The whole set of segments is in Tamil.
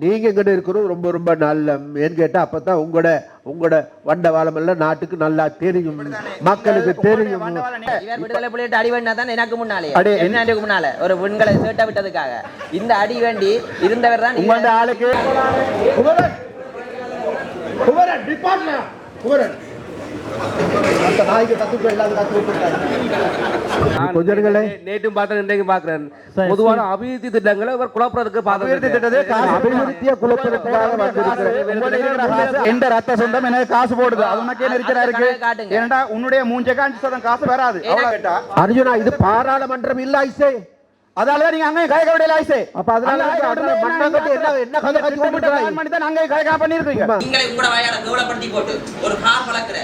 நீங்க எங்கிட்ட இருக்கிறது ரொம்ப ரொம்ப நல்ல ஏன்னு கேட்டா அப்பதான் உங்களோட உங்களோட வண்டவாளம் எல்லாம் நாட்டுக்கு நல்லா தெரியும். மக்களுக்கு தெரியும். அடி வேண்டினா தான் எனக்கு முன்னாலே. அடி, என்ன முன்னால? ஒரு பெண்களை சேட்டை விட்டதுக்காக. இந்த அடி வேண்டி இருந்தவர் தான் உங்களோட ஆளுக்கு குமரன்! குமரன்! நேற்றும் பார்த்தேன் இன்றைக்கு பார்க்கிறேன். பொதுவான அபிவிருத்தி திட்டங்களை இவர் குழப்பறதுக்கு அபிவிருத்திய வந்திருக்கிறேன் எந்த ரத்த சொந்தம் எனக்கு காசு போடுது. அது உனக்கே நெரிச்சலா இருக்கு? உன்னுடைய மூஞ்சக்கு அஞ்சு சதம் காசு வராது. அர்ஜுனா இது பாராளுமன்றம் இல்ல ஐசே. அதாலதான் நீங்க அங்கே கயக்க விடையில ஆயிசே அப்ப அதனால மண்ணாங்கட்டி என்ன என்ன கதை கட்டி பண்ணி தான் அங்கே கயக்கா பண்ணிருக்கீங்க. நீங்களை உங்களோட வாயால கௌரவப்படுத்தி போட்டு ஒரு கார் வளர்க்குற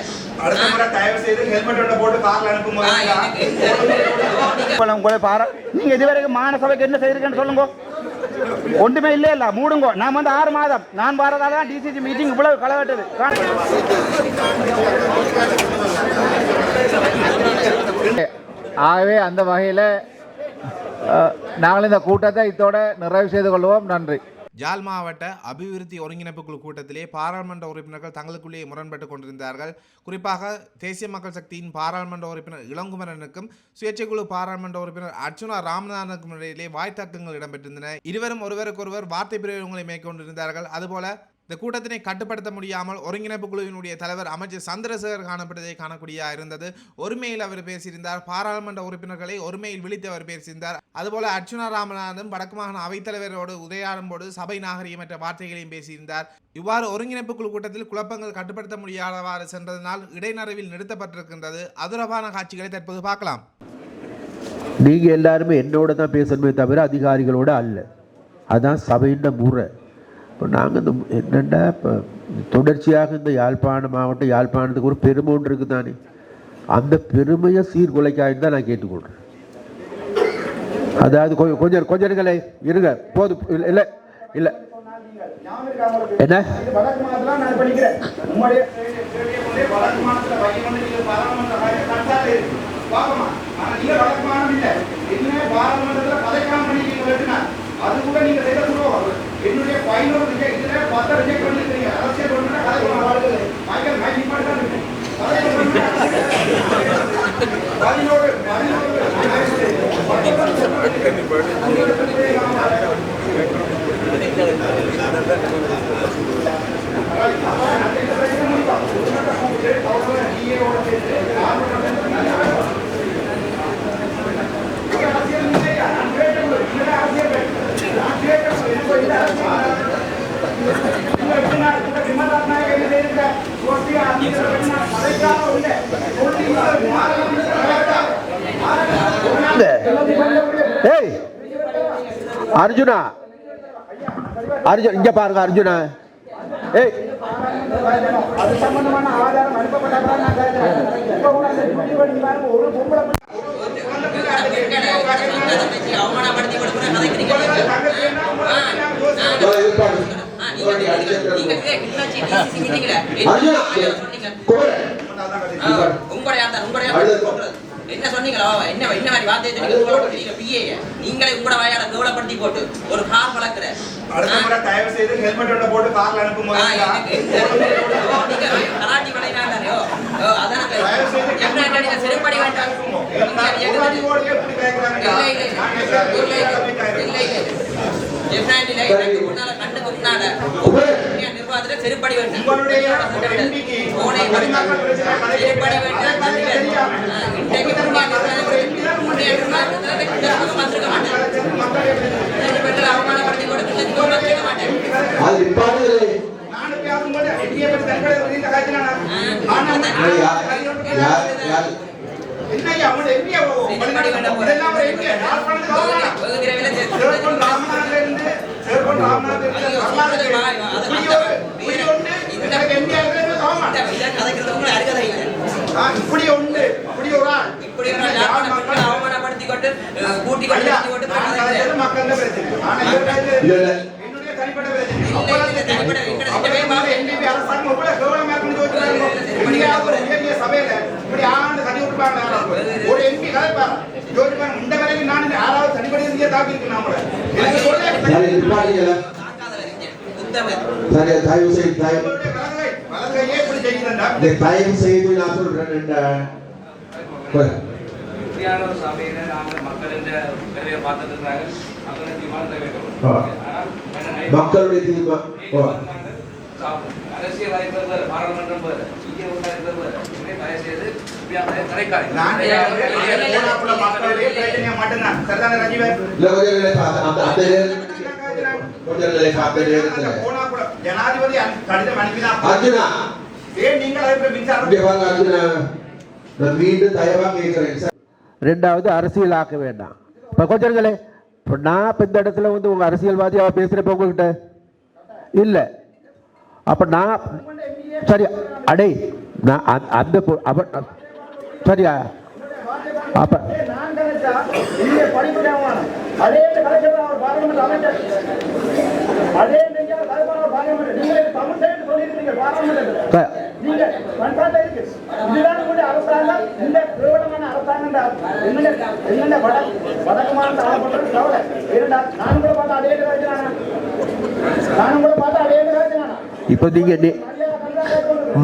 அடுத்த முறை தயவு செய்து ஹெல்மெட் ஒன்றை போட்டு கார்ல அனுப்பும் இப்ப உங்களை பாரா நீங்க இதுவரைக்கும் மாநில சபைக்கு என்ன செய்திருக்கேன்னு சொல்லுங்க. ஒன்றுமே இல்ல இல்ல மூடுங்க. நான் வந்து ஆறு மாதம். நான் வரதால தான் டிசிசி மீட்டிங் இவ்வளவு களவெட்டது. ஆகவே அந்த வகையில் நாங்கள் இந்த கூட்டத்தை இத்தோட நிறைவு செய்து கொள்வோம். நன்றி. ஜால் மாவட்ட அபிவிருத்தி ஒருங்கிணைப்பு குழு கூட்டத்திலே பாராளுமன்ற உறுப்பினர்கள் தங்களுக்குள்ளேயே முரண்பட்டுக் கொண்டிருந்தார்கள். குறிப்பாக தேசிய மக்கள் சக்தியின் பாராளுமன்ற உறுப்பினர் இளங்குமரனுக்கும் சுயேட்சை குழு பாராளுமன்ற உறுப்பினர் அர்ச்சுனா ராமநாதனுக்கும் இடையிலே வாய்த்தாக்கங்கள் இடம்பெற்றிருந்தன. இருவரும் ஒருவருக்கொருவர் வார்த்தை பிரிவுகளை மேற்கொண்டிருந்தார்கள். அதுபோல இந்த கூட்டத்தினை கட்டுப்படுத்த முடியாமல் ஒருங்கிணைப்பு குழுவினுடைய தலைவர் அமைச்சர் சந்திரசேகர் காணப்பட்டதை காணக்கூடியா இருந்தது. ஒருமையில் அவர் பேசியிருந்தார். பாராளுமன்ற உறுப்பினர்களை ஒருமையில் விழித்து அவர் பேசியிருந்தார். அதுபோல அர்ச்சுனா ராமநாதன் வடக்கு மாகாண அவைத்தலைவரோடு உரையாடும் போது சபை நாகரிகமற்ற வார்த்தைகளையும் பேசியிருந்தார். இவ்வாறு ஒருங்கிணைப்பு குழு கூட்டத்தில் குழப்பங்கள் கட்டுப்படுத்த முடியாதவாறு சென்றதனால் இடைநறவில் நிறுத்தப்பட்டிருக்கின்றது. அதுரவான காட்சிகளை தற்போது பார்க்கலாம். நீங்க எல்லாருமே என்னோட தான் பேசணுமே தவிர அதிகாரிகளோட அல்ல. அதான் சபையின் முறை. இப்போ நாங்கள் இந்த என்னென்னா இப்போ தொடர்ச்சியாக இந்த யாழ்ப்பாண மாவட்டம் யாழ்ப்பாணத்துக்கு ஒரு பெருமை ஒன்று இருக்குது தானே அந்த பெருமையை சீர்குலைக்காயின்னு தான் நான் கேட்டுக்கொள்கிறேன் அதாவது கொஞ்சம் கொஞ்சம் கொஞ்சம் இருங்களே இருங்க போதும் இல்லை இல்லை இல்லை. என்ன? அது கூட நீங்க செய்த என்னுடைய பயனுள்ள ரிஜெக்ட் இதுல ரிஜெக்ட் பண்ணிருக்கீங்க அரசியல் பண்ணா கதை மைக்கேல் மைக் நிப்பாட்டு தான் இருக்கு கதை பதினோரு ஏய் அர்ஜுனா. அர்ஜுன் இங்க பாருங்க அர்ஜுனா. ஏய். அது சம்பந்தமான என்ன சொன்னீங்களா என்ன என்ன மாதிரி வார்த்தையை நீங்க பிஏ நீங்களே உங்களோட வாயால கௌரவப்படுத்தி போட்டு ஒரு கார் வளர்க்குற. அடுத்த முறை தயவு செய்து ஹெல்மெட் ஒன்றை போட்டு கார்ல அனுப்பும் கராட்டி விளையாண்டாரையோ அதான் என்ன நீங்க செருப்படி வேண்டாம். இல்லை, இல்லை, இல்லை, முன்னால கண்ணுக்கு முன்னால. நிர்வாகத்துல செருப்படி வேண்டும். செருப்படி வேண்டும், இன்றைக்கு வந்திருக்க மாட்டேன். அவமானப்படுத்தி கொடுத்து வந்திருக்க மாட்டேன். இப்படி ஒன்று இப்படி ஒரு ஆள். இப்படி ஒரு யாழ்ப்பாண மக்களை? அவமானப்படுத்தி கொண்டு கூட்டி கொண்டு மக்கள் என்னுடைய தனிப்பட்ட பிரச்சனை தனிப்பட்ட அரசாங்கம் சபையில இப்படி ஆண்டு தனி விட்டுப்பாங்க ஒரு எம்பி கதைப்பாரு இந்த நான் யாராவது தனிப்படி இருந்தே தாக்கி இருக்கு நாமள எனக்கு சொல்ல தாக்காத வரைக்கும். சுத்தமே சரி தயவு செய்து தயவு உங்களுடைய வலதுகை வலதுகையே இப்படி செய்கிறேன்டா இந்த தயவு செய்து நான் சொல்றேன் இந்த சபையில நாங்கள் மக்களின் வேலையை பார்த்துட்டு இருக்கிறாங்க மக்களின் தீர்மானத்தை வேண்டும். மக்களுடைய தீர்மானம் ஓ. அரசியல் வாய்ப்பு பாராளுமன்றம் வேறு இங்கே வேறு இங்கே தயவு செய்து மக்களுடைய ஜனாதிபதி கடிதம் அனுப்பினா அர்ஜுனா ரெண்டாவது அரசியல் ஆக்க வேண்டாம். இப்ப கொஞ்சங்களே இப்ப நான் இப்ப இந்த இடத்துல வந்து உங்க அரசியல்வாதியா பேசுறப்ப உங்ககிட்ட? இல்ல. அப்ப நான் சரி அடே நான் அந்த- சரியா அப்ப அதே கலைச்சா நீங்க இப்ப நீங்க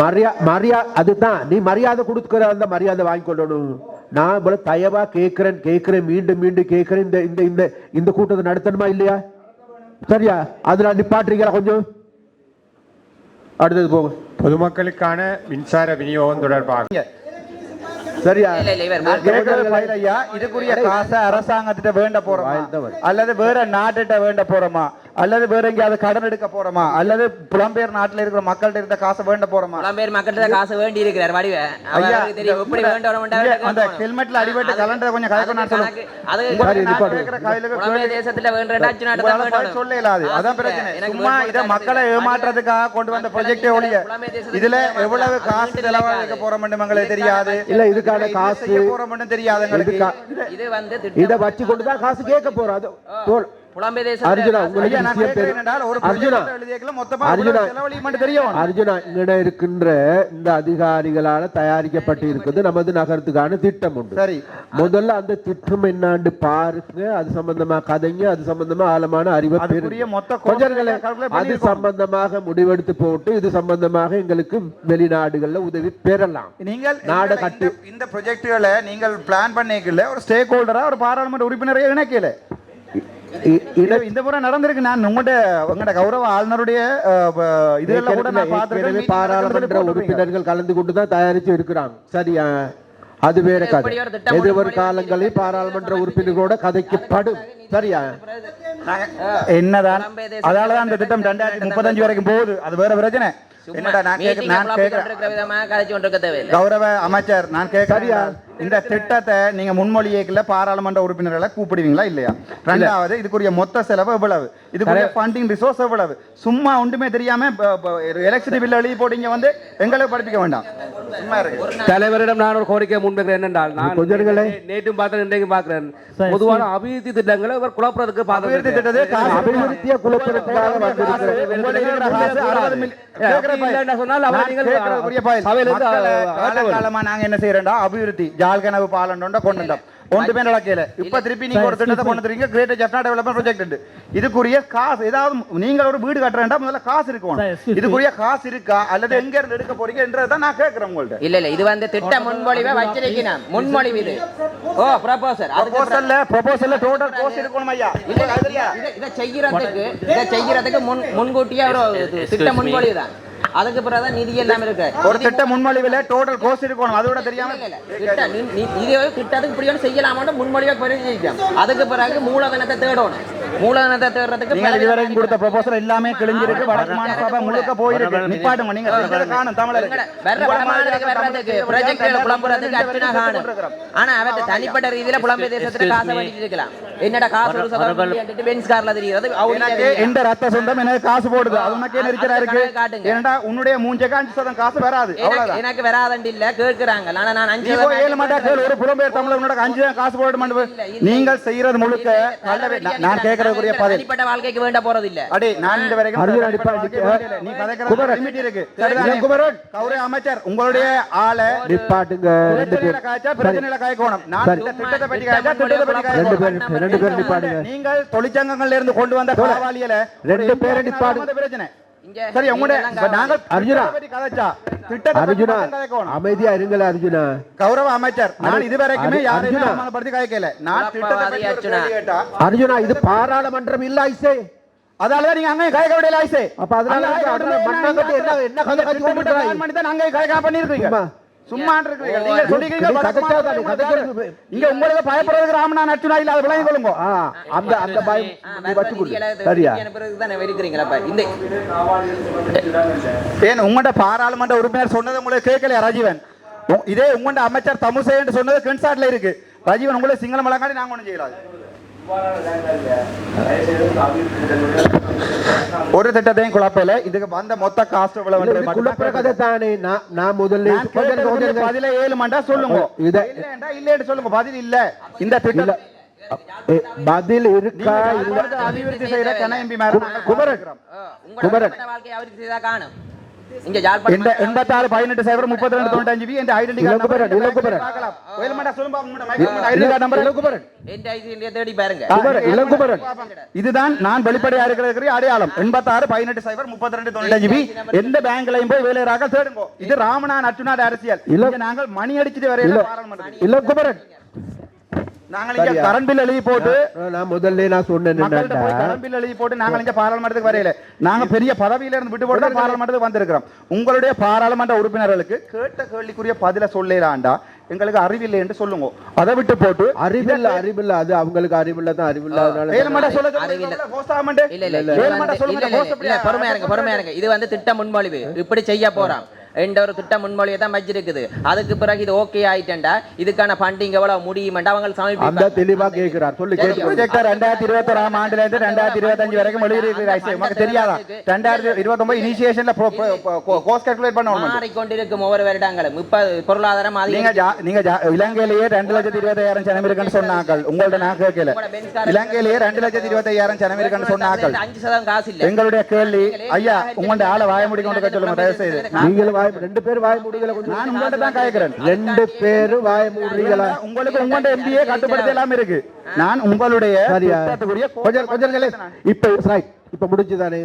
மரியா மரியா அதுதான். நீ மரியாதை கொடுக்குற அந்த மரியாதை வாங்கி கொள்ளணும். நான் இவ்வளவு தயவா கேட்கிறேன் கேட்கிறேன் மீண்டும் மீண்டும் கேட்கிறேன். இந்த இந்த இந்த இந்த கூட்டத்தை நடத்தணுமா இல்லையா? சரியா? அதுல நிப்பாட்டுறீங்களா கொஞ்சம்? அடுத்தது போங்க. பொதுமக்களுக்கான மின்சார விநியோகம் தொடர்பாக. சரியா? இதுக்குரிய காசை அரசாங்கத்திட்ட வேண்ட போறோமா. அல்லது வேற நாட்டுகிட்ட வேண்ட போறோமா? அல்லது வேற எங்கேயாவது கடன் எடுக்க போறோமா? அல்லது புலம்பெயர் நாட்டுல இருக்கிற மக்கள்கிட்ட இருந்த காசை வேண்ட போறோமா? புலம்பெயர் மக்கள்கிட்ட காசு வேண்டி இருக்கிறார் வடிவ. எப்படி வேண்டும் அந்த ஹெல்மெட்ல அடிபட்டு கலண்டரை கொஞ்சம் கலக்க அது நாட்டு உங்களால பதில் சொல்ல இயலாது அதான் பிரச்சனை. சும்மா இத மக்களை ஏமாற்றுறதுக்காக கொண்டு வந்த ப்ரொஜெக்டே ஒழிய இதுல எவ்வளவு காசு செலவழிக்க போறோம் எங்களுக்கு தெரியாது. இல்ல இதுக்கான காசு செய்ய போறோம் தெரியாது இது வந்து இத வச்சு கொண்டு தான் காசு கேட்க போறோம். அது அர்ஜுனா இருக்கின்ற இந்த அதிகாரிகளால தயாரிக்கப்பட்டு இருக்குது நமது நகரத்துக்கான திட்டம் உண்டு. சரி. முதல்ல அந்த திட்டம் என்னாண்டு பாருங்க. அது சம்பந்தமா கதைங்க அது சம்பந்தமா ஆழமான அறிவை அது. சம்பந்தமாக முடிவெடுத்து போட்டு இது சம்பந்தமாக எங்களுக்கு வெளிநாடுகள்ல உதவி பெறலாம். நீங்கள் நாட கட்டு. இந்த ப்ரொஜெக்டுகளை நீங்கள் பிளான் பண்ணிக்கல. ஒரு ஸ்டேக் ஹோல்டரா ஒரு பாராளுமன்ற உறுப்பினரை இணைக்கல. இந்த முறை நடந்திருக்கு. நான் உங்கள்கிட்ட உங்களோட கௌரவ ஆளுநருடைய இதெல்லாம் கூட நான் பார்த்துருக்கேன். பாராளுமன்ற உறுப்பினர்கள் கலந்து கொண்டு தான் தயாரிச்சு இருக்கிறாங்க. சரியா? அது வேற கதை. எதிர்வரும் காலங்களில் பாராளுமன்ற உறுப்பினர்களோட கதைக்கப்படும் சரியா? என்னதான்? அதால தான் அந்த திட்டம் ரெண்டாயிரத்தி முப்பத்தஞ்சு வரைக்கும் போகுது. அது வேற பிரச்சனை. கௌரவ அமைச்சர் நான் இந்த திட்டத்தை நீங்க முன்மொழியேக்கல பாராளுமன்ற உறுப்பினர்களை கூப்பிடுவீங்களா இல்லையா? ரெண்டாவது இதுக்குரிய மொத்த செலவு எவ்வளவு? இதுக்குரிய ஃபண்டிங் ரிசோர்ஸ் எவ்வளவு? சும்மா ஒன்றுமே தெரியாம எலக்ட்ரிசிட்டி பில் எழுதி போட்டீங்க வந்து எங்களுக்கு படிப்பிக்க வேண்டாம். தலைவரிடம் நான் ஒரு கோரிக்கை முன்வைக்கிறேன் என்னென்றால் நான். நே- நேற்றும் பார்த்தேன் இன்றைக்கும் பார்க்கிறேன். பொதுவான அபிவிருத்தி திட்டங்களை இவர் குழப்பறதுக்கு அபிவிருத்தி திட்டத்தை அபிவிருத்திய குலப்பெருக்காக வந்திருக்கிறேன் உங்கள்ட்ட இருக்கிற காசு 60 மில்- கேட்கிற பயல். இல்லைன்னா சொன்னால் அவரை நான் நீங்கள் கேட்கிறதுக்குரிய பயல். சபையிலிருந்து. காலகாலமா நாங்க என்ன செய்யறோம்டா அபிவிருத்தி ஜாழ்கனவு பாலண்டோண்ட கொண்டு வந்தோம் ஒன்றுமே நடக்கல இப்ப திருப்பி நீங்க ஒரு திட்டத்தை கொண்டு வரீங்க கிரேட்டர் ஜெஃப்னா டெவலப்மெண்ட் ப்ராஜெக்ட் உண்டு. இதுக்குரிய காசு ஏதாவது நீங்க ஒரு வீடு கட்டுறேன்டா முதல்ல காசு இருக்கும் இதுக்குரிய காசு இருக்கா? அல்லது எங்க இருந்து எடுக்க போறீங்கன்றதை நான் கேட்கிறேன் உங்கள்ட்ட. இல்ல இல்ல இது வந்து திட்ட முன்மொழிவை வச்சிருக்கிறேன் முன்மொழிவு இது. ஓ ப்ரொபோசர் ப்ரொபோசல்ல ப்ரொபோசல்ல டோட்டல் கோர்ஸ் இருக்கணும் ஐயா. இல்ல இத செய்யறதுக்கு இத செய்யறதுக்கு முன் முன்கூட்டியே ஒரு திட்ட முன்மொழிவு தான். அதுக்கு பிறகுதான் நிதி எல்லாம் இருக்கு. ஒரு திட்ட முன்மொழிவுல டோட்டல் கோர்ஸ் இருக்கணும் அதோட தெரியாம இல்ல, இல்ல. திட்ட- நீ- நீ- இது திட்டத்துக்கு இப்படி ஒன்று செய்யலாமான்னு முன்மொழிவை பரிசீலிக்கும். அதுக்கு பிறகு மூலதனத்தை தேடணும். மூலதனத்தை தேடுறதுக்கு நீங்கள் பிறகு இதுவரைக்கும் கொடுத்த ப்ரொபோசல் எல்லாமே கிழிஞ்சிருக்கு. வடக்கு மாநில முழுக்க போயிருக்கு. நிப்பாட்டுங்க நீங்க. காணும் வர்றதுக்கு ப்ராஜெக்ட் புலம்புறதுக்கு அர்ச்சனா காணும். ஆனா அவர்கிட்ட தனிப்பட்ட ரீதியில புலம்பெயர் தேசத்துல காசை இருக்கலாம். என்னடா காசு ஒரு சதவீதம் பென்ஸ் கார்ல எனக்கு எந்த ரத்த சொந்தம்? எனக்கு காசு போடுது. அது உனக்கு என்ன இருக்கிறா இருக்கு? காட்டுங்க. ஏன்டா உன்னுடைய மூஞ்சக்கு அஞ்சு சதம் காசு வராது. எனக்கு அவ்வளவுதான். எனக்கு வராதண்டு இல்ல கேட்கிறாங்க ஆனா நான் அஞ்சு ஏழு மாட்டா கேளு ஒரு புலம்பெயர் தமிழ் உன்னோட அஞ்சு தான் காசு போட மாட்டேன் நீங்கள் செய்யறது முழுக்க நல்ல நான் கேட்கறதுக்குரிய பதில். தனிப்பட்ட வாழ்க்கைக்கு வேண்ட போறது இல்ல. அடே நான் இந்த வரைக்கும் அர்ஜுன் அடிப்பா, நீ கதைக்கிற லிமிட் இருக்கு? குமரன். கௌரவ அமைச்சர் உங்களுடைய ஆளை நிப்பாட்டுங்க ரெண்டு பேர். காய்ச்சா பிரச்சனையில காய்க்கணும். நான் திட்டத்தை பற்றி காய்ச்சா திட்டத்தை பற்றி ரெண்டு பேர் ரெண்டு பேரும் நிப்பாடுங்க நீங்கள் தொழிற்சங்கங்கள்ல இருந்து கொண்டு வந்த காவாலியல ரெண்டு பேரை நிப்பாடு. பிரச்சனை. சரி நாங்க அர்ஜுனா. கதைச்சா. அமைதியா இருங்கள அர்ஜுனா கௌரவ அமைச்சர் நான் இதுவரைக்குமே அர்ஜுனா. யாரையுமே அவமானப்படுத்தி கதைக்கல நான் அர்ஜுனா. இது பாராளுமன்றம் இல்ல ஐசே அதால நீங்க அங்கே கதைக்க விடல ஐசே அப்ப அதனால கதைக்க மண்ணா கட்டி என்ன என்ன கதை கட்டி அங்கே கதைக்காம பண்ணிருக்கீங்க சும்மா. இருக்கிறீங்க நீங்க சொல்லிக்கிறீங்க? இங்க உங்களுக்கு பயப்படுறதுக்கு ராமனா நச்சுனா இல்ல அதை விளங்கி கொள்ளுங்க. ஆ, அந்த அந்த பயம் நீ வச்சு கொடு. சரியா? இந்த ஏன் உங்களோட பாராளுமன்ற உறுப்பினர் சொன்னது உங்களுக்கு கேட்கலையா ராஜீவன்? இதே உங்களோட அமைச்சர் தமுசேன்னு சொன்னது கிரின்சாட்ல இருக்கு. ராஜீவன் உங்களுக்கு சிங்களம் வழங்காடி நாங்க ஒண்ணும் செய்யலாம் ஒரு திட்டத்தையும் குழப்பல. இதுக்கு வந்த மொத்த காஸ்ட் கதை தானே நான் முதல்ல பதில ஏழு மண்டா சொல்லுங்க. இல்லைன்னு சொல்லுங்க. பதில் இல்ல. இந்த திட்டம் பதில் இருக்கா இல்ல? அபிவிருத்தி செய்யற கன எம்பி குமரன். குமரன். வாழ்க்கை அவருக்கு செய்தா காணும். இங்க யாழ்ப்பாணம் இந்த எண்பத்தாறு பதினெட்டு சைபர் முப்பத்தி ரெண்டு தொண்ணூத்தஞ்சு வி இந்த ஐடென்டி இளங்குமரன், இளங்குமரன். நம்பர் இளங்குமரன் என் ஐசி தேடி பாருங்க. குமரன், இளங்குமரன் இதுதான் நான் வெளிப்படையா இருக்கிற அடையாளம். எண்பத்தாறு பதினெட்டு சைபர் முப்பத்தி ரெண்டு தொண்ணூத்தஞ்சு எந்த பேங்க்லயும் போய் வேலையராக தேடுங்க. இது ராமநாத் நச்சுநாடு அரசியல் இல்ல. இங்க நாங்கள் மணி அடிச்சுட்டு வரையில இல்ல. நாங்கள்? கரண்ட் பில் எழுதி போட்டு நான் நான் முதல்ல நான் சொன்னேன் கரண்ட் பில் எழுதி போட்டு நாங்கள் இங்க பாராளுமன்றத்துக்கு வரையில நாங்க பெரிய பதவியில இருந்து விட்டு போட்டு பாராளுமன்றத்துக்கு வந்திருக்கிறோம். உங்களுடைய பாராளுமன்ற உறுப்பினர்களுக்கு கேட்ட கேள்விக்குரிய பதில சொல்லலாண்டா எங்களுக்கு அறிவில்லை என்று சொல்லுங்க. அதை விட்டு போட்டு அறிவில்ல அறிவில்ல. அது அவங்களுக்கு அறிவில்ல தான் அறிவில்லாதனால ஏழு மண்டா சொல்ல அறிவில்லை. இல்ல இல்ல சொல்லுங்க பொறுமையா இருங்க பொறுமையா இருங்க. இது வந்து திட்ட முன்மொழிவு. இப்படி செய்ய போறோம். என்ற ஒரு திட்ட முன்மொழியை தான் வச்சிருக்குது அதுக்கு பிறகு இது ஓகே ஆயிட்டேன்டா. இதுக்கான ஃபண்டிங் எவ்வளவு முடியுமெண்டா அவங்க அந்த சமர்ப்பிப்பாங்க தெளிவா கேட்கிறார் சொல்லி கேட்டு ப்ரொஜெக்டர் ரெண்டாயிரத்தி இருபத்தொராம் ஆண்டுல இருந்து ரெண்டாயிரத்தி இருபத்தஞ்சு வரைக்கும் எழுதிருக்கு உனக்கு தெரியாதா? ரெண்டாயிரத்தி இருபத்தொன்பது இனிஷியேஷன்ல கோஸ்ட் கால்குலேட் பண்ணணும் மாறிக்கொண்டிருக்கும் ஒவ்வொரு வருடங்களும். இப்ப பொருளாதாரம் நீங்க அதிகம் நீங்க ஜா- இலங்கையிலேயே ரெண்டு லட்சத்தி இருபத்தாயிரம் ஜனம் இருக்குன்னு சொன்னாக்கள் உங்கள்ட்ட நான் கேட்கல. இலங்கையிலேயே ரெண்டு லட்சத்தி இருபத்தாயிரம் ஜனம் இருக்குன்னு சொன்னாக்கள் அஞ்சு சதவீதம் காசு இல்ல. எங்களுடைய கேள்வி ஐயா உங்கள்ட்ட ஆளை வாய முடி கொண்டு சொல்லுங்க தயவு செய்து நீங்களும் வாய் ரெண்டு பேரும் வாய் மூடிகளை கொஞ்சம் நான் உங்கள்ட்ட தான் கேட்கிறேன். ரெண்டு பேரும் வாய் மூடுறீங்களா? உங்களுக்கு உங்கள்ட்ட எம்பிஏ கட்டுப்படுத்த எல்லாம் இருக்கு. நான் உங்களுடைய சரியா. திட்டத்துக்குரிய கொஞ்சம் கொஞ்சம் நிலை. இப்ப ரைட் இப்ப முடிஞ்சுதானே?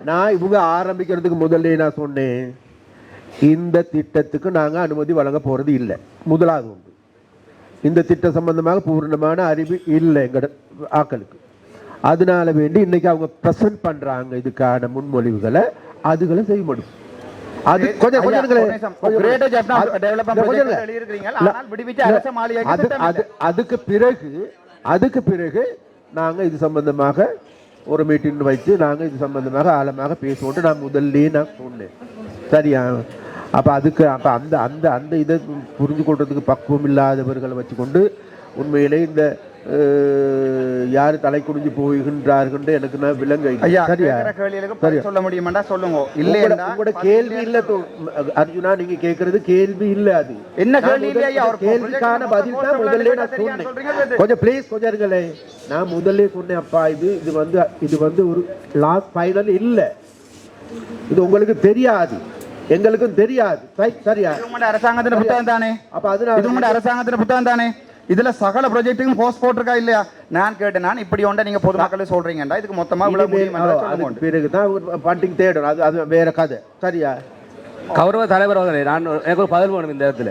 நான் இவங்க ஆரம்பிக்கிறதுக்கு முதல்ல நான் சொன்னேன். இந்த திட்டத்துக்கு நாங்க அனுமதி வழங்க போறது இல்லை. முதலாவது ஒன்று. இந்த திட்டம் சம்பந்தமாக பூர்ணமான அறிவு இல்லை எங்கட ஆக்களுக்கு. அதனால வேண்டி இன்னைக்கு அவங்க ப்ரெசென்ட் பண்றாங்க இதுக்கான முன்மொழிவுகளை அதுகளை செய்ய முடியும் அது கொஞ்சம் கொஞ்சம் அதுக்கு பிறகு அதுக்கு பிறகு நாங்க இது சம்பந்தமாக ஒரு மீட்டிங் வைத்து நாங்க இது சம்பந்தமாக ஆழமாக பேசுவோம் நான் முதல்லயே நான் சொன்னேன். சரியா? அப்ப அதுக்கு அப்ப அந்த அந்த அந்த இதை புரிஞ்சு கொள்றதுக்கு பக்குவம் இல்லாதவர்களை வச்சுக்கொண்டு உண்மையிலே இந்த யாரு தலை குனிஞ்சு போகின்றார்கள் எனக்கு நான் விலங்க ஐயா சரியா? சொல்ல முடியுமாண்டா? சொல்லுங்க. இல்லையா உங்களோட கேள்வி இல்ல அர்ஜுனா நீங்க கேக்குறது கேள்வி இல்ல அது. என்ன கேள்வி அவர் கேள்விக்கான பதில் தான் முதல்ல நான் சொன்னேன். கொஞ்சம் ப்ளீஸ் கொஞ்சம் இருங்களே நான் முதல்ல சொன்னேன் அப்பா இது இது வந்து இது வந்து ஒரு லாஸ்ட் ஃபைனல் இல்ல. இது உங்களுக்கு தெரியாது. எங்களுக்கும் தெரியாது. சரி- சரியா? அரசாங்கத்தின் புத்தகம் தானே? அப்ப அதனால இது அரசாங்கத்தின் புத்தகம் தானே? இதுல சகல ப்ராஜெக்ட்டுக்கும் போஸ்ட் போட்டிருக்கா இல்லையா? நான் கேட்டேன். நான் இப்படி ஒன்றை நீங்க பொதுமக்களே சொல்றீங்கடா இதுக்கு மொத்தமா இவ்வளவு முடியுமா? ஓ, அதுக்கு பிறகுதான் பண்டிங் தேடணும். அது அது வேற கதை. சரியா? கௌரவ தலைவர் நான் எனக்கு ஒரு பதில் வேணும் இந்த இடத்துல.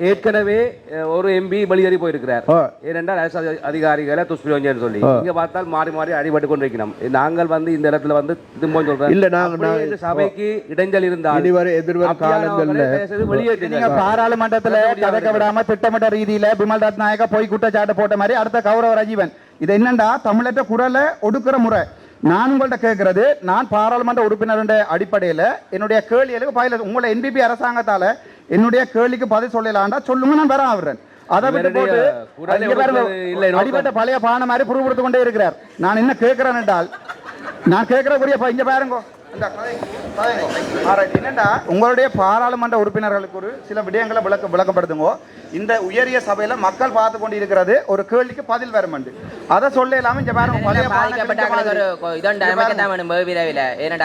ஏற்கனவே ஒரு எம்பி வெளியேறி போயிருக்கிறார். ஏனென்றால் அரசு அதி- அதிகாரிகளை துஷ்பிரயோஜனம் சொல்லி. இங்க பார்த்தால் மாறி மாறி அடிபட்டு கொண்டிருக்கிறோம். நாங்கள் வந்து இந்த இடத்துல வந்து திரும்ப சொல்றேன். இல்ல, நாங்க- சபைக்கு இடைஞ்சல் இருந்தால் இனி வர எதிர்வரும் காலங்கள்ல நீங்க வெளியேற்றுங்க பாராளுமன்றத்துல கதைக்க விடாம திட்டமிட்ட ரீதியில பிமல் ரத்நாயக போய் குற்றச்சாட்டு போட்ட மாதிரி அடுத்த கௌரவ ராஜீவன். இது என்னண்டா? தமிழற்ற குரலை ஒடுக்குற முறை. நான் உங்கள்ட்ட கேட்கறது நான் பாராளுமன்ற உறுப்பினர் அடிப்படையில என்னுடைய கேள்விகளுக்கு பதில் உங்களை என்பிபி அரசாங்கத்தால என்னுடைய கேள்விக்கு பதில் சொல்லலாண்டா சொல்லுங்க நான் வரேன் அவரன் அதை விட்டு போட்டு இவருடைய குரலை இங்க பாருங்க, ஒடுக்குவது இல்லை நோக்கம். அடிபட்ட பழைய பானை மாதிரி புருவப்படுத்து கொண்டே இருக்கிறார். நான் என்ன கேட்கிறேன் என்றால் நான் கேட்கிறக்குரிய ப- இங்க பாருங்க. இந்த என்னடா உங்களுடைய பாராளுமன்ற உறுப்பினர்களுக்கு ஒரு சில விடயங்களை விளக்க விளக்கப்படுத்துங்க. இந்த உயரிய சபையில மக்கள் பார்த்து கொண்டு இருக்கிறது ஒரு கேள்விக்கு பதில் வருமண்டு. அதை சொல்ல இல்லாம இங்க பாருங்க.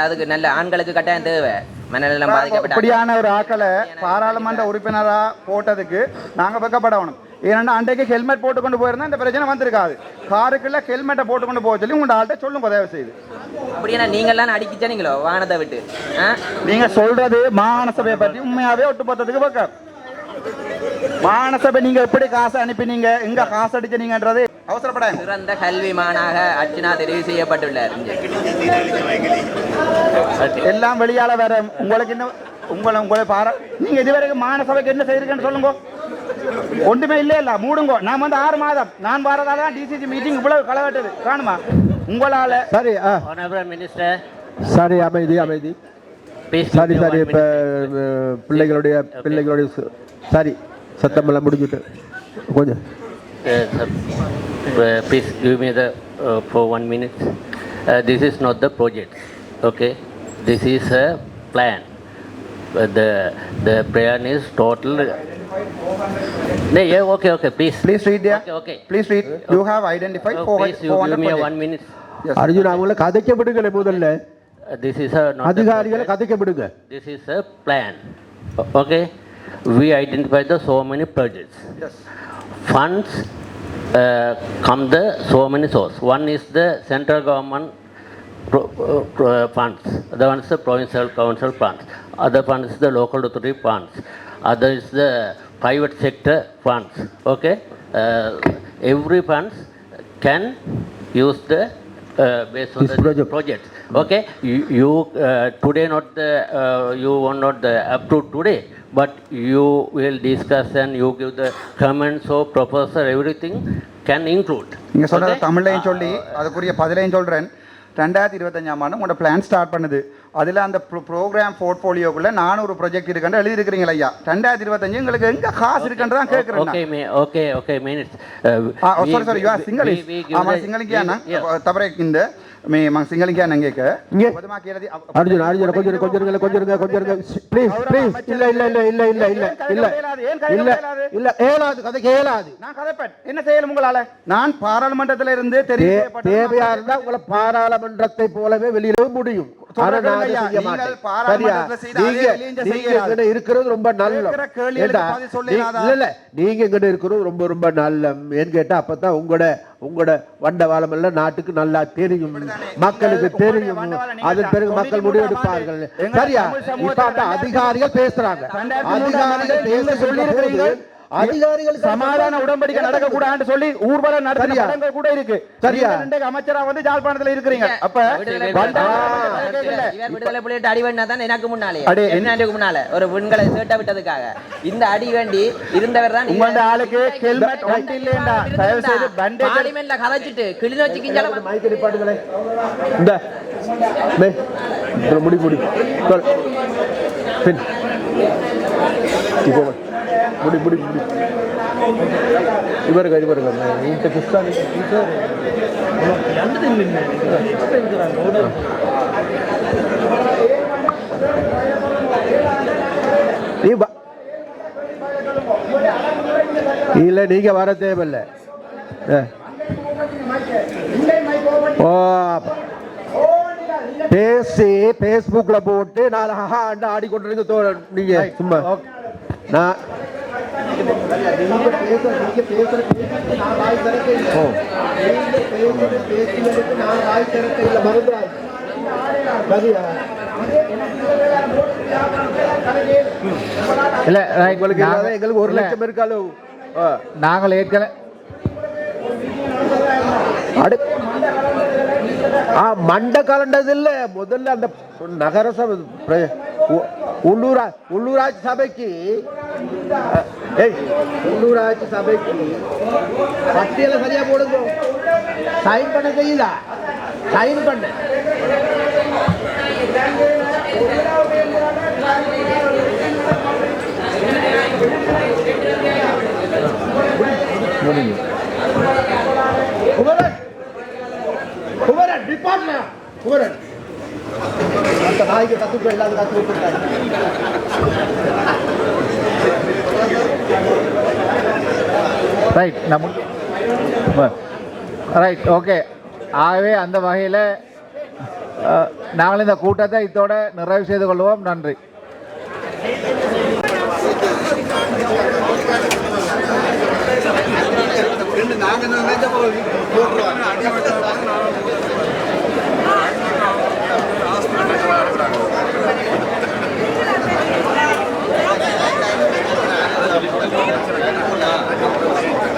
அதுக்கு நல்ல ஆண்களுக்கு கட்டாயம் தேவை. மனநலம் பாதிக்கப்பட்ட இப்படியான ஒரு ஆக்களை பாராளுமன்ற உறுப்பினரா போட்டதுக்கு நாங்க வெக்கப்படணும் ஏன்னா அன்றைக்கு ஹெல்மெட் போட்டு கொண்டு போயிருந்தா இந்த பிரச்சனை வந்திருக்காது. காருக்குள்ள ஹெல்மெட்டை போட்டு கொண்டு போக சொல்லி உங்களோட ஆள்கிட்ட சொல்லுங்க தயவு செய்து. அப்படியே நீங்கள்லாம் அடிக்கிச்சா நீங்களோ வானத்தை விட்டு நீங்க சொல்றது மாகாண சபையை பற்றி உண்மையாவே ஒட்டுமொத்தத்துக்கு பக்கம். மாகாண சபை நீங்க எப்படி காசு அனுப்பினீங்க எங்க காசு அடிச்சீங்கன்றது அவசரப்படாங்க சிறந்த கல்விமானாக அர்ச்சனா தெரிவு செய்யப்பட்டுள்ளார். எல்லாம் வெளியால வேற உங்களுக்கு என்ன உங்களை உங்களை பார நீங்க இதுவரைக்கும் மாகாண சபைக்கு என்ன செய்திருக்கேன்னு சொல்லுங்க. ஒன்றுமே இல்ல இல்ல மூடுங்க. நான் வந்து ஆறு மாதம். நான் வரதால தான் டிசிசி மீட்டிங் இவ்வளவு களவெட்டது காணுமா? உங்களால. சரி Minister, சரி அமைதி அமைதி. சரி சரி இப்போ. பிள்ளைகளுடைய பிள்ளைகளுடைய சரி சத்தமெல்லாம் முடிஞ்சுட்டு. கொஞ்சம். Uh, sir, uh, please give me the, uh, for one minute. Uh, This is not the project, The, the plan is total. No, yeah, okay, okay, please. Please read Okay, okay. Please read you have identified Oh, for Please, you give me a one minute. Arjun அவங்கள கதைக்க விடுங்களே முதல்ல Uh, This is a. not a அதிகாரிகளை project. கதைக்க விடுங்க This is a plan, O- okay? We identify the so many projects. Funds uh, come the so many source. One is the central government pro, uh, pro- uh, funds. Other one is the provincial council funds. Other fund is the local authority funds. Other is the private sector funds. Okay, uh, every funds can use the uh, based on This the project. project. Okay, you, you uh, today not the uh, you want not the approved today, but you will discuss and you give the comments or proposal everything can include. நீங்க சொல்ற Okay? தமிழ்லையும் சொல்லி அதுக்குரிய பதிலையும் சொல்றேன் ரெண்டாயிரத்தி இருபத்தஞ்சாம் ஆண்டு உங்களோட பிளான் ஸ்டார்ட் பண்ணுது அதில் அந்த ப்ரோக்ராம் போர்ட்ஃபோலியோக்குள்ள நானூறு ப்ராஜெக்ட் இருக்குன்னு எழுதியிருக்கிறீங்களா ஐயா. ரெண்டாயிரத்தி இருபத்தஞ்சு உங்களுக்கு எங்க காசு இருக்குன்னு தான் கேட்குறேன் Okay, may, okay, okay, minutes. Uh, Ah, oh, we- sorry, sorry, you are we- Sinhalese. we- we give Ah, man the- Sinhalese kya na? we- yeah. තබරෙක් ඉන්න මේ මං සිංහලෙන් කියන්න එක இங்கே. ඔබතුමා කියලා දී- අප- அர்ஜுன் அர்ஜுன் கொஞ்சம் இரு, கொஞ்சம் இருங்க கொஞ்சம் இருங்க கொஞ்சம் இருங்க ப்ளீஸ் ப்ளீஸ் இல்ல இல்ல இல்ல இல்ல இல்ல இல்ல இல்ல ஏன் கையில இல்ல இயலாது? இல்ல ஏலாது கதைக்கு ஏலாது நான் கதைப்பேன் என்ன செய்யணும் உங்களால நான் பாராளுமன்றத்துல இருந்து தெரிவு தே- செய்யப்பட்ட தேவையா இருந்தா உங்களை பாராளுமன்றத்தை போலவே வெளியிடவும் முடியும் ஆனா நான் அதை ஐயா, செய்ய நீங்கள் மாட்டேன். சரியா பாராளுமன்றத்துல செய்த அதே நீங்க வெளியே இங்க நீங்க செய்யலாது. எங்கிட்ட இருக்கிறது ரொம்ப நல்ல கேட்கிற கேள்விகளுக்கு ஏண்டா, பதில் சொல்ல நீ- இயலாதா? இல்ல இல்ல நீங்க எங்கிட்ட இருக்கிறது ரொம்ப ரொம்ப நல்ல ஏன்னு கேட்டா அப்பதான் உங்களோட உங்களோட வண்டவாளம் எல்லாம் நாட்டுக்கு நல்லா தெரியும். மக்களுக்கு தெரியும். அதன் தான். பிறகு மக்கள் முடிவெடுப்பார்கள். சரியா? இப்ப அதிகாரிகள் பேசுறாங்க. அதிகாரிகள் சொல்லியிருக்கிறீர்கள். போது அதிகாரிகள் சமாதான உடன்படிக்கை நடக்க கூடாதுன்னு சொல்லி ஊர்வலம் நடத்தின சரியா? படங்கள் கூட இருக்கு. சரியா? அமைச்சரா வந்து ஜாழ்ப்பாணத்துல இருக்கிறீங்க. அப்ப விடுதலை புலிகள் அடி தான் எனக்கு முன்னாலே? அடே, என்ன முன்னால? ஒரு பெண்களை சேட்டை விட்டதுக்காக. இந்த அடி வேண்டி இருந்தவர் தான் உங்களோட ஆளுக்கு ஹெல்மெட் ஒன்று இல்லையா தயவு செய்து பண்டேஜ் பார்லிமெண்ட்ல கதைச்சிட்டு கிளிநொச்சி கிஞ்சல மைக் நிப்பாட்டுங்களே இந்த முடி முடி. பின். இப்போ. முடி முடி முடி. இவருங்க இவருங்க. இந்த கிறிஸ்தானி இல்லை நீங்க வர தேவையில்லை. ஓ பேசி பேஸ்புக்ல போட்டு நான் ஆடிக்கொண்டிருக்க தோ நீங்க. சும்மா. நான் திறக்க இல்லை. நாங்கள் எங்களுக்கு ஒரு லட்சம் இருக்காலோ ஆ. நாங்கள் ஏற்கனவே அடு ஆ மண்டை கலண்டது இல்ல முதல்ல அந்த நகரசபை உள்ளூரா உள்ளூராட்சி சபைக்கு ஏய் உள்ளூராட்சி சபைக்கு பட்டியல சரியா போடுங்க சைன் பண்ண செய்யுதா சைன் பண்ண குமரன் குமரன் டிபார்ட்மெண்ட் குமரன் அந்த நாய்க்கு கத்துக்க இல்லாத கத்து விட்டுருக்காங்க ரைட் நம்ம ரைட் ஓகே ஆகவே அந்த வகையில் நாங்கள் இந்த கூட்டத்தை இத்தோட நிறைவு செய்து கொள்வோம். நன்றி. நாங்கள்